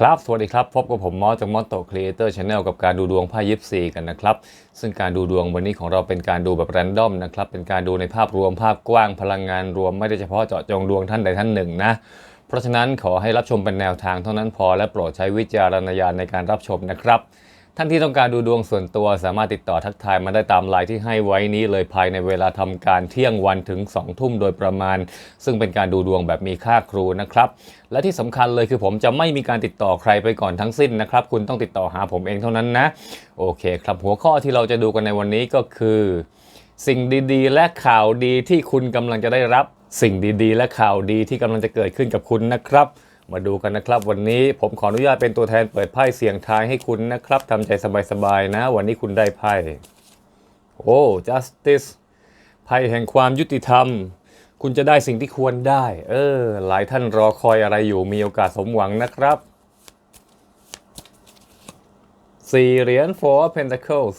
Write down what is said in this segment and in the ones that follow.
ครับ สวัสดีครับ พบกับผมมอสจากมอสโตครีเอเตอร์ชาแนลกับการดูดวงไพ่ยิปซีกันนะครับ ซึ่งการดูดวงวันนี้ของเราเป็นการดูแบบแรนดอมนะครับ เป็นการดูในภาพรวมภาพกว้างพลังงานรวมไม่ได้เฉพาะเจาะจงดวงท่านใดท่านหนึ่งนะ เพราะฉะนั้นขอให้รับชมเป็นแนวทางเท่านั้นพอและโปรดใช้วิจารณญาณในการรับชมนะครับ ท่านที่ต้องการดูดวงส่วนตัวสามารถติดต่อทักทายมาได้ตามไลน์ที่ให้ไว้นี้เลยภายในเวลาทำการเที่ยงวันถึง 2 ทุ่มโดยประมาณ ซึ่งเป็นการดูดวงแบบมีค่าครูนะครับ และที่สำคัญเลยคือผมจะไม่มีการติดต่อใครไปก่อนทั้งสิ้นนะครับ คุณต้องติดต่อหาผมเองเท่านั้นนะ โอเคครับหัวข้อที่เราจะดูกันในวันนี้ก็คือ สิ่งดีๆ และข่าวดีที่คุณกำลังจะได้รับ สิ่งดีๆ และข่าวดีที่กำลังจะเกิดขึ้นกับคุณนะครับ มาดูกันนะครับ วันนี้ผมขออนุญาตเป็นตัวแทนเปิดไพ่เสียงทายให้คุณนะครับทำใจสบายๆนะ วันนี้คุณได้ไพ่โอ้ justice ไพ่แห่งความยุติธรรม คุณจะได้สิ่งที่ควรได้ เออ หลายท่านรอคอยอะไรอยู่มีโอกาสสมหวังนะครับสี่เหรียญ four pentacles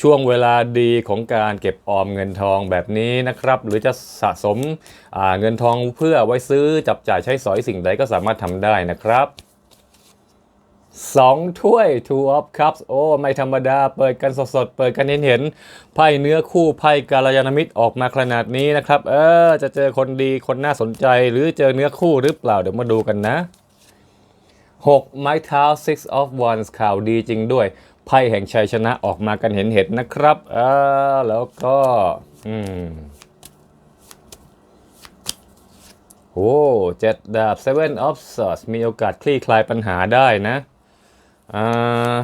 ช่วงเวลาดีของการเก็บออมเงินทองแบบนี้นะครับ หรือจะสะสมเงินทองเพื่อไว้ซื้อจับจ่ายใช้สอยสิ่งใดก็สามารถทำได้นะครับสองถ้วย two of cups โอ้ ไม่ธรรมดา เปิดกันสดๆ เปิดกันเห็นเห็นไพ่เนื้อคู่ไพ่กาลยานมิตรออกมาขนาดนี้นะครับ เออ จะเจอคนดีคนน่าสนใจ หรือเจอเนื้อคู่หรือเปล่า เดี๋ยวมาดูกันนะ 6 ไม้เท้า six of wands ข่าวดีจริงด้วยไพ่แห่งชัยชนะออกมากันเห็นเห็นนะครับอ่าแล้วก็อืมโอ้เจ็ดดาบ seven of swords มีโอกาสคลี่คลายปัญหาได้นะอ่า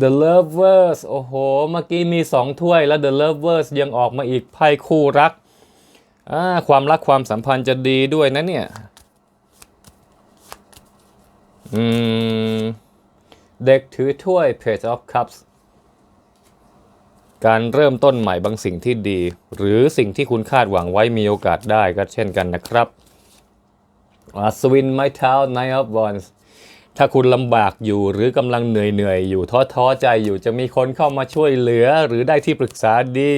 The Lovers โอ้โห เมื่อกี้มีสองถ้วยแล้ว The Lovers ยังออกมาอีกไพ่คู่รักอ่าความรักความสัมพันธ์จะดีด้วยนะเนี่ย อืม เด็กถือถ้วย Page of Cups การเริ่มต้นใหม่บางสิ่งที่ดี หรือสิ่งที่คุณคาดหวังไว้มีโอกาสได้ก็เช่นกันนะครับสวินไม้เท้า Nine of Wands ถ้าคุณลำบากอยู่หรือกำลังเหนื่อยๆ อยู่ท้อท้อใจอยู่จะมีคนเข้ามาช่วยเหลือหรือได้ที่ปรึกษาดี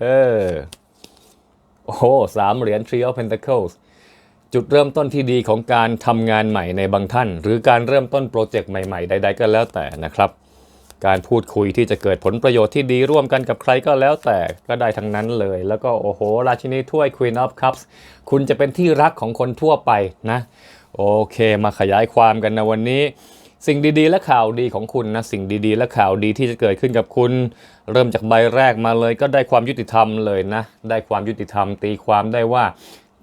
เออ โอ้สามเหรียญ Three of Pentacles จุดเริ่มต้นที่ดีของการทำงานใหม่ในบางท่าน หรือการเริ่มต้นโปรเจกต์ใหม่ ๆ ใด ๆ ก็แล้วแต่นะครับ การพูดคุยที่จะเกิดผลประโยชน์ที่ดีร่วมกันกับใครก็แล้วแต่ก็ได้ทั้งนั้นเลย แล้วก็โอ้โห ราชินีถ้วย Queen of Cups คุณจะเป็นที่รักของคนทั่วไปนะ โอเค มาขยายความกันนะวันนี้ สิ่งดีๆ และข่าวดีของคุณนะสิ่งดีๆ และข่าวดีที่จะเกิดขึ้นกับคุณ เริ่มจากใบแรกมาเลย ก็ได้ความยุติธรรมเลยนะ ได้ความยุติธรรมตีความได้ว่า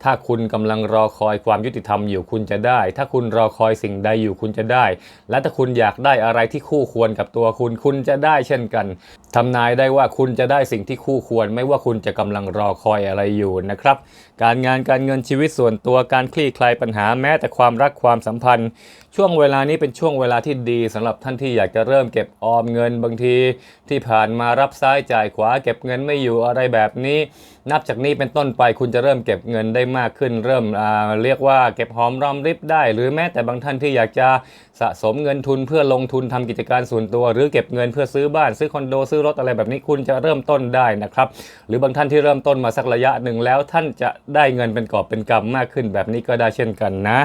ถ้าคุณกำลังรอคอยความยุติธรรมอยู่คุณจะได้ ถ้าคุณรอคอยสิ่งใดอยู่คุณจะได้ และถ้าคุณอยากได้อะไรที่คู่ควรกับตัวคุณ คุณจะได้เช่นกันทำนายได้ว่าคุณจะได้สิ่งที่คู่ควร ไม่ว่าคุณจะกำลังรอคอยอะไรอยู่นะครับ การงานการเงินชีวิตส่วนตัวการคลี่คลายปัญหาแม้แต่ความรักความสัมพันธ์ ช่วงเวลานี้เป็นช่วงเวลาที่ดีสำหรับท่านที่อยากจะเริ่มเก็บออมเงินบางที ที่ผ่านมารับซ้ายจ่ายขวาเก็บเงินไม่อยู่อะไรแบบนี้ นับจากนี้เป็นต้นไปคุณจะเริ่มเก็บเงินได้มากขึ้น เริ่มเรียกว่าเก็บหอมรอมริบได้ หรือแม้แต่บางท่านที่อยากจะสะสมเงินทุนเพื่อลงทุนทำกิจการส่วนตัว หรือเก็บเงินเพื่อซื้อบ้านซื้อคอนโดซื้อรถอะไรแบบนี้คุณจะเริ่มต้นได้นะครับหรือบางท่านที่เริ่มต้นมาสักระยะหนึ่งแล้วท่านจะได้เงินเป็นกอบเป็นกำมากขึ้นแบบนี้ก็ได้เช่นกันนะ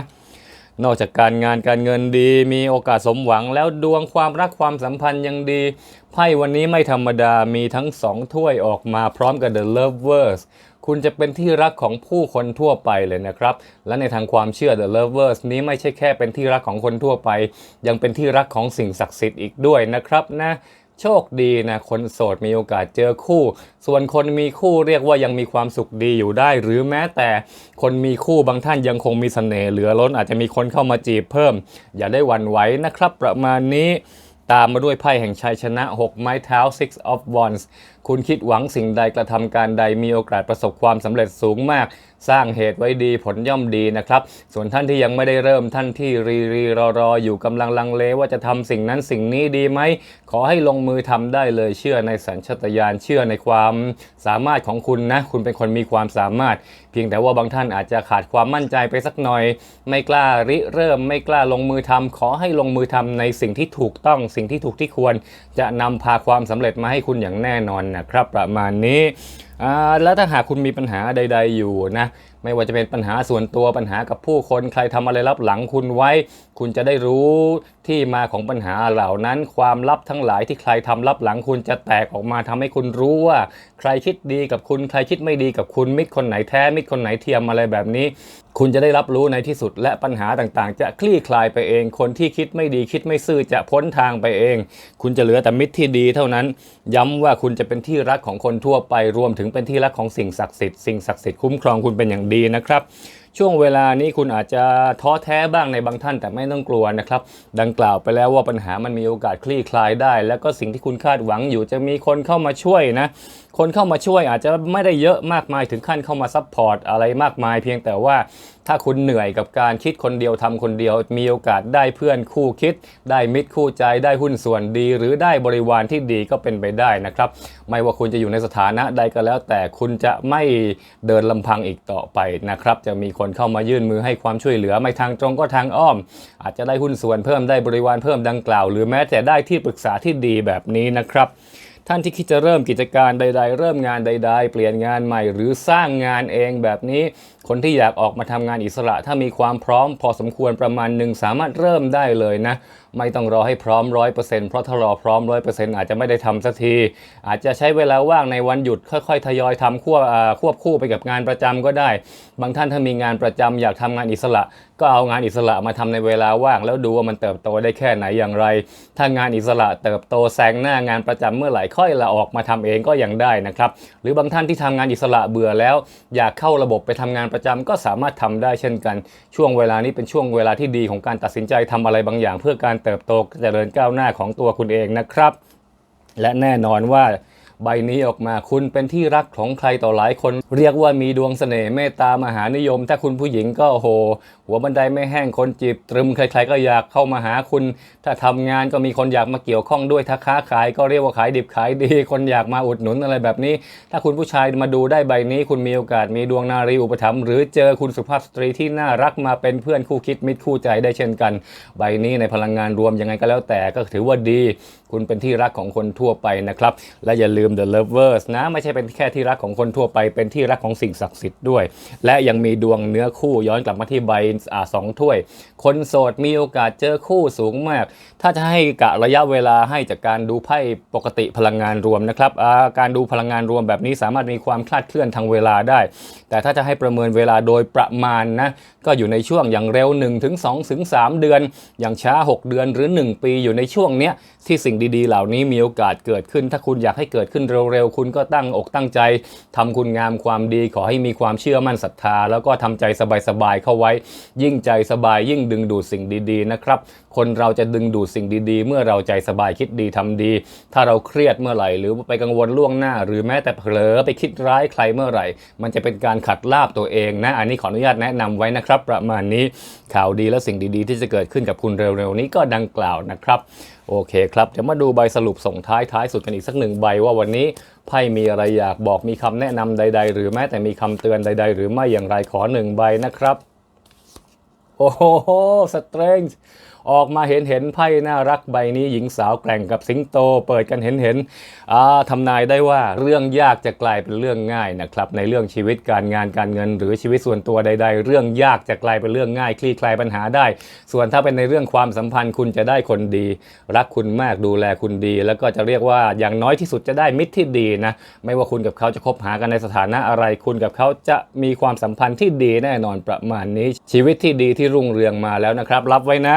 นอกจากการงานการเงินดี มีโอกาสสมหวังแล้วดวงความรักความสัมพันธ์ยังดีไพ่วันนี้ไม่ธรรมดามีทั้งสองถ้วยออกมาพร้อมกับ The Lovers คุณจะเป็นที่รักของผู้คนทั่วไปเลยนะครับ และในทางความเชื่อ The Lovers นี้ไม่ใช่แค่เป็นที่รักของคนทั่วไป ยังเป็นที่รักของสิ่งศักดิ์สิทธิ์อีกด้วยนะครับนะ โชคดีนะ คนโสดมีโอกาสเจอคู่ ส่วนคนมีคู่เรียกว่ายังมีความสุขดีอยู่ได้ หรือแม้แต่คนมีคู่บางท่านยังคงมีเสน่ห์เหลือล้นอาจจะมีคนเข้ามาจีบเพิ่ม อย่าได้หวั่นไหวนะครับ ประมาณนี้ตามมาด้วยไพ่แห่งชัยชนะ 6 ไม้เท้า six of wands คุณคิดหวังสิ่งใดกระทำการใดมีโอกาสประสบความสำเร็จสูงมาก สร้างเหตุไว้ดีผลย่อมดีนะครับ ส่วนท่านที่ยังไม่ได้เริ่มท่านที่รีรีรอรออยู่กำลังลังเลว่าจะทำสิ่งนั้นสิ่งนี้ดีไหม ขอให้ลงมือทำได้เลยเชื่อในสัญชาตญาณเชื่อในความสามารถของคุณนะ คุณเป็นคนมีความสามารถ เพียงแต่ว่าบางท่านอาจจะขาดความมั่นใจไปสักหน่อย ไม่กล้าริเริ่ม ไม่กล้าลงมือทำขอให้ลงมือทำในสิ่งที่ถูกต้อง สิ่งที่ถูกที่ควร จะนำพาความสำเร็จมาให้คุณอย่างแน่นอนนะครับ ประมาณนี้แล้วถ้าหากคุณมีปัญหาใด ๆ อยู่นะไม่ว่าจะเป็นปัญหาส่วนตัวปัญหากับผู้คนใครทำอะไรลับหลังคุณไว้ คุณจะได้รู้ที่มาของปัญหาเหล่านั้น ความลับทั้งหลายที่ใครทำลับหลังคุณจะแตกออกมาทำให้คุณรู้ว่า ใครคิดดีกับคุณใครคิดไม่ดีกับคุณมิตรคนไหนแท้มิตรคนไหนเทียมอะไรแบบนี้ คุณจะได้รับรู้ในที่สุด และปัญหาต่างๆ จะคลี่คลายไปเอง คนที่คิดไม่ดีคิดไม่ซื่อจะพ้นทางไปเอง คุณจะเหลือแต่มิตรที่ดีเท่านั้น ย้ำว่าคุณจะเป็นที่รักของคนทั่วไปรวมถึงเป็นที่รักของสิ่งศักดิ์สิทธิ์สิ่งศักดิ์สิทธิ์คุ้มครองคุณเป็นอย่างดีนะครับ ช่วงเวลานี้คุณอาจจะท้อแท้บ้างในบางท่านแต่ไม่ต้องกลัวนะครับ ดังกล่าวไปแล้วว่าปัญหามันมีโอกาสคลี่คลายได้ แล้วก็สิ่งที่คุณคาดหวังอยู่จะมีคนเข้ามาช่วยนะ คนเข้ามาช่วยอาจจะไม่ได้เยอะมากมายถึงขั้นเข้ามาซัพพอร์ตอะไรมากมาย เพียงแต่ว่าถ้าคุณเหนื่อยกับการคิดคนเดียวทำคนเดียว มีโอกาสได้เพื่อนคู่คิด ได้มิตรคู่ใจได้หุ้นส่วนดี หรือได้บริวารที่ดีก็เป็นไปได้นะครับ ไม่ว่าคุณจะอยู่ในสถานะใดก็แล้ว แต่คุณจะไม่เดินลำพังอีกต่อไปนะครับ จะมีคนเข้ามายื่นมือให้ความช่วยเหลือไม่ทางตรงก็ทางอ้อม อาจจะได้หุ้นส่วนเพิ่มได้บริวารเพิ่มดังกล่าว หรือแม้แต่ได้ที่ปรึกษาที่ดีแบบนี้นะครับ ท่านที่คิดจะเริ่มกิจการใด ๆ เริ่มงานใด ๆ เปลี่ยนงานใหม่หรือสร้างงานเองแบบนี้ คนที่อยากออกมาทำงานอิสระ ถ้ามีความพร้อมพอสมควรประมาณหนึ่งสามารถเริ่มได้เลยนะ ไม่ต้องรอให้พร้อมร้อยเปอร์เซ็นต์เพราะถ้ารอพร้อมร้อยเปอร์เซ็นต์อาจจะไม่ได้ทำสักที อาจจะใช้เวลาว่างในวันหยุดค่อยๆ ทยอยทำควบควบคู่ไปกับงานประจำก็ได้ บางท่านถ้ามีงานประจำอยากทำงานอิสระ ก็เอางานอิสระมาทำในเวลาว่าง แล้วดูว่ามันเติบโตได้แค่ไหนอย่างไร ถ้างานอิสระเติบโตแซงหน้างานประจำเมื่อไหร่ค่อยละออกมาทำเองก็ยังได้นะครับ หรือบางท่านที่ทำงานอิสระเบื่อแล้ว อยากเข้าระบบไปทำงานประจำก็สามารถทำได้เช่นกัน ช่วงเวลานี้เป็นช่วงเวลาที่ดีของการตัดสินใจทำอะไรบางอย่าง เพื่อการเติบโตเจริญก้าวหน้าของตัวคุณเองนะครับ และแน่นอนว่า ใบนี้ออกมาคุณเป็นที่รักของใครต่อหลายคน เรียกว่ามีดวงเสน่ห์เมตตามหานิยม ถ้าคุณผู้หญิงก็โอ้โหหัวบันไดไม่แห้งคนจีบตรึมใครๆก็อยากเข้ามาหาคุณ ถ้าทำงานก็มีคนอยากมาเกี่ยวข้องด้วยถ้าค้าขายก็เรียกว่าขายดิบขายดี คนอยากมาอุดหนุนอะไรแบบนี้ ถ้าคุณผู้ชายมาดูได้ใบนี้ คุณมีโอกาสมีดวงนารีอุปถัมภ์หรือเจอคุณสุภาพสตรีที่น่ารักมาเป็นเพื่อนคู่คิดมิตรคู่ใจได้เช่นกัน ใบนี้ในพลังงานรวมยังไงก็แล้วแต่ก็ถือว่าดี คุณเป็นที่รักของคนทั่วไปนะครับ และอย่าลืม The Lovers นะ ไม่ใช่เป็นแค่ที่รักของคนทั่วไปเป็นที่รักของสิ่งศักดิ์สิทธิ์ด้วย และยังมีดวงเนื้อคู่ย้อนกลับมาที่ใบอ่าสองถ้วย คนโสดมีโอกาสเจอคู่สูงมาก ถ้าจะให้กะระยะเวลาให้จากการดูไพ่ปกติพลังงานรวมนะครับาการดูพลังงานรวมแบบนี้สามารถมีความคลาดเคลื่อนทางเวลาได้ แต่ถ้าจะให้ประเมินเวลาโดยประมาณนะก็อยู่ในช่วงอย่างเร็ว1ถึง2ถึง3เดือน อย่างช้า 6 เดือนหรือ 1 ปีอยู่ในช่วงเนี้ยที่สิ่งดีๆ เหล่านี้มีโอกาสเกิดขึ้น ถ้าคุณอยากให้เกิดขึ้นเร็วๆ คุณก็ตั้งอกตั้งใจทำคุณงามความดี ขอให้มีความเชื่อมั่นศรัทธา แล้วก็ทำใจสบายๆเข้าไว้ ยิ่งใจสบายยิ่งดึงดูดสิ่งดีๆนะครับ คนเราจะดึงดูดสิ่งดีๆ เมื่อเราใจสบายคิดดีทำดี ถ้าเราเครียดเมื่อไหร่ หรือไปกังวลล่วงหน้า หรือแม้แต่เผลอไปคิดร้ายใครเมื่อไหร่ มันจะเป็นการขัดลาบตัวเองนะอันนี้ขออนุญาตแนะนำไว้นะครับ ประมาณนี้ข่าวดีและสิ่งดีๆ ที่จะเกิดขึ้นกับคุณเร็วๆนี้ก็ดังกล่าวนะครับโอเคครับจะมาดูใบสรุปส่งท้ายท้ายสุดกันอีกสักหนึ่งใบว่าวันนี้ไพ่มีอะไรอยากบอกมีคำแนะนำใด ๆ หรือแม้แต่มีคำเตือนใด ๆ หรือไม่อย่างไรขอหนึ่งใบนะครับ โอ้โหสเตรนจ์ ออกมาเห็นเห็นไพ่น่ารักใบนี้หญิงสาวแกร่งกับสิงโต เปิดกันเห็นเห็นทำนายได้ว่าเรื่องยากจะกลายเป็นเรื่องง่ายนะครับในเรื่องชีวิตการงานการเงิน หรือชีวิตส่วนตัวใด ๆ เรื่องยากจะกลายเป็นเรื่องง่ายคลี่คลายปัญหาได้ ส่วนถ้าเป็นในเรื่องความสัมพันธ์คุณจะได้คนดี รักคุณมากดูแลคุณดี แล้วก็จะเรียกว่าอย่างน้อยที่สุดจะได้มิตรที่ดีนะไม่ว่าคุณกับเขาจะคบหากันในสถานะอะไรคุณกับเขาจะมีความสัมพันธ์ที่ดีแน่นอนประมาณนี้ ชีวิตที่ดีที่รุ่งเรืองมาแล้วนะครับ รับไว้นะ